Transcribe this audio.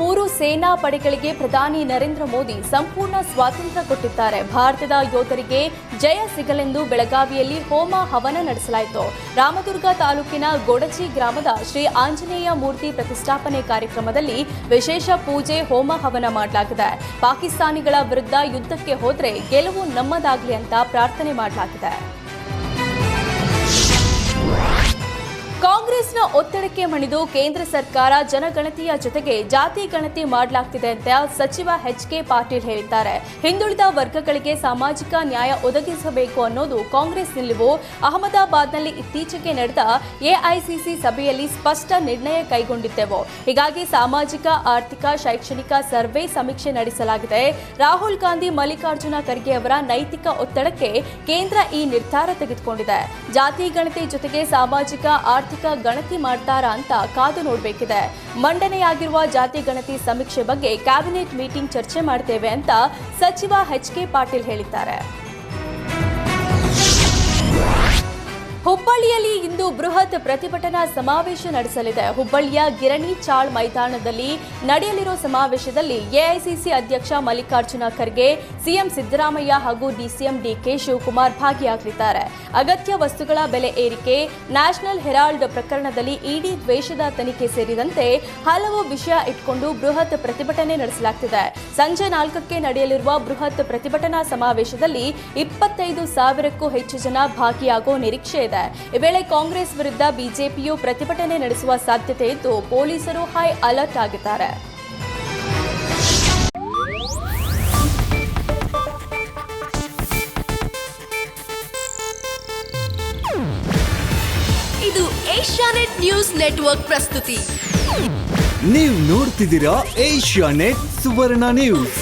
ಮೂರು ಸೇನಾ ಪಡೆಗಳಿಗೆ ಪ್ರಧಾನಿ ನರೇಂದ್ರ ಮೋದಿ ಸಂಪೂರ್ಣ ಸ್ವಾತಂತ್ರ್ಯ ಕೊಟ್ಟಿದ್ದಾರೆ. ಭಾರತದ ಯೋಧರಿಗೆ ಜಯ ಸಿಗಲೆಂದು ಬೆಳಗಾವಿಯಲ್ಲಿ ಹೋಮ ಹವನ ನಡೆಸಲಾಯಿತು. ರಾಮದುರ್ಗ ತಾಲೂಕಿನ ಗೊಡಚಿ ಗ್ರಾಮದ ಶ್ರೀ ಆಂಜನೇಯ ಮೂರ್ತಿ ಪ್ರತಿಷ್ಠಾಪನೆ ಕಾರ್ಯಕ್ರಮದಲ್ಲಿ ವಿಶೇಷ ಪೂಜೆ, ಹೋಮ ಹವನ ಮಾಡಲಾಗಿದೆ. ಪಾಕಿಸ್ತಾನಿಗಳ ವಿರುದ್ಧ ಯುದ್ಧಕ್ಕೆ ಹೋದರೆ ಗೆಲುವು ನಮ್ಮದಾಗಲಿ ಅಂತ ಪ್ರಾರ್ಥನೆ ಮಾಡಲಾಗಿದೆ. ಒತ್ತಡಕ್ಕೆ ಮಣಿದು ಕೇಂದ್ರ ಸರ್ಕಾರ ಜನಗಣತಿಯ ಜೊತೆಗೆ ಜಾತಿ ಗಣತಿ ಮಾಡಲಾಗ್ತಿದೆ ಅಂತ ಸಚಿವ ಎಚ್ ಕೆ ಪಾಟೀಲ್ ಹೇಳಿದ್ದಾರೆ. ಹಿಂದುಳಿದ ವರ್ಗಗಳಿಗೆ ಸಾಮಾಜಿಕ ನ್ಯಾಯ ಒದಗಿಸಬೇಕು ಅನ್ನೋದು ಕಾಂಗ್ರೆಸ್ ನಿಲುವು. ಅಹಮದಾಬಾದ್ನಲ್ಲಿ ಇತ್ತೀಚೆಗೆ ನಡೆದ ಎಐಸಿಸಿ ಸಭೆಯಲ್ಲಿ ಸ್ಪಷ್ಟ ನಿರ್ಣಯ ಕೈಗೊಂಡಿದ್ದೆವು. ಹೀಗಾಗಿ ಸಾಮಾಜಿಕ, ಆರ್ಥಿಕ, ಶೈಕ್ಷಣಿಕ ಸರ್ವೆ ಸಮೀಕ್ಷೆ ನಡೆಸಲಾಗಿದೆ. ರಾಹುಲ್ ಗಾಂಧಿ, ಮಲ್ಲಿಕಾರ್ಜುನ ಖರ್ಗೆ ಅವರ ನೈತಿಕ ಒತ್ತಡಕ್ಕೆ ಕೇಂದ್ರ ಈ ನಿರ್ಧಾರ ತೆಗೆದುಕೊಂಡಿದೆ. ಜಾತಿ ಗಣತಿ ಜೊತೆಗೆ ಸಾಮಾಜಿಕ, ಆರ್ಥಿಕ ಗಣತಿ ಮಾಡ್ತಾರಾ ಅಂತ ಕಾದು ನೋಡಬೇಕಿದೆ. ಮಂಡನೆಯಾಗಿರುವ ಜಾತಿ ಗಣತಿ ಸಮೀಕ್ಷೆ ಬಗ್ಗೆ ಕ್ಯಾಬಿನೆಟ್ ಮೀಟಿಂಗ್ ಚರ್ಚೆ ಮಾಡ್ತೇವೆ ಅಂತ ಸಚಿವ ಎಚ್ ಕೆ ಪಾಟೀಲ್ ಹೇಳಿದ್ದಾರೆ. ಹುಬ್ಬಳ್ಳಿಯಲ್ಲಿ ಇಂದು ಬೃಹತ್ ಪ್ರತಿಭಟನಾ ಸಮಾವೇಶ ನಡೆಸಲಿದೆ. ಹುಬ್ಬಳ್ಳಿಯ ಗಿರಣಿ ಚಾಳ್ ಮೈದಾನದಲ್ಲಿ ನಡೆಯಲಿರುವ ಸಮಾವೇಶದಲ್ಲಿ ಎಐಸಿಸಿ ಅಧ್ಯಕ್ಷ ಮಲ್ಲಿಕಾರ್ಜುನ ಖರ್ಗೆ, ಸಿಎಂ ಸಿದ್ದರಾಮಯ್ಯ ಹಾಗೂ ಡಿಸಿಎಂ ಡಿಕೆ ಶಿವಕುಮಾರ್ ಭಾಗಿಯಾಗಲಿದ್ದಾರೆ. ಅಗತ್ಯ ವಸ್ತುಗಳ ಬೆಲೆ ಏರಿಕೆ, ನ್ಯಾಷನಲ್ ಹೆರಾಲ್ಡ್ ಪ್ರಕರಣದಲ್ಲಿ ಇಡಿ ದ್ವೇಷದ ತನಿಖೆ ಸೇರಿದಂತೆ ಹಲವು ವಿಷಯ ಇಟ್ಕೊಂಡು ಬೃಹತ್ ಪ್ರತಿಭಟನೆ ನಡೆಸಲಾಗ್ತಿದೆ. ಸಂಜೆ ನಾಲ್ಕಕ್ಕೆ ನಡೆಯಲಿರುವ ಬೃಹತ್ ಪ್ರತಿಭಟನಾ ಸಮಾವೇಶದಲ್ಲಿ ಇಪ್ಪತ್ತೈದು ಸಾವಿರಕ್ಕೂ ಹೆಚ್ಚು ಜನ ಭಾಗಿಯಾಗುವ ನಿರೀಕ್ಷೆ ಇದೆ. ಈ ವೇಳೆ ಕಾಂಗ್ರೆಸ್ ವಿರುದ್ಧ ಬಿಜೆಪಿಯು ಪ್ರತಿಭಟನೆ ನಡೆಸುವ ಸಾಧ್ಯತೆ ಇದ್ದು ಪೊಲೀಸರು ಹೈ ಅಲರ್ಟ್ ಆಗಿದ್ದಾರೆ. ಇದು ಏಷ್ಯಾನೆಟ್ ನ್ಯೂಸ್ ನೆಟ್ವರ್ಕ್ ಪ್ರಸ್ತುತಿ. ನೀವು ನೋಡ್ತಿದ್ದೀರಾ ಏಷ್ಯಾ ನೆಟ್ ಸುವರ್ಣ ನ್ಯೂಸ್.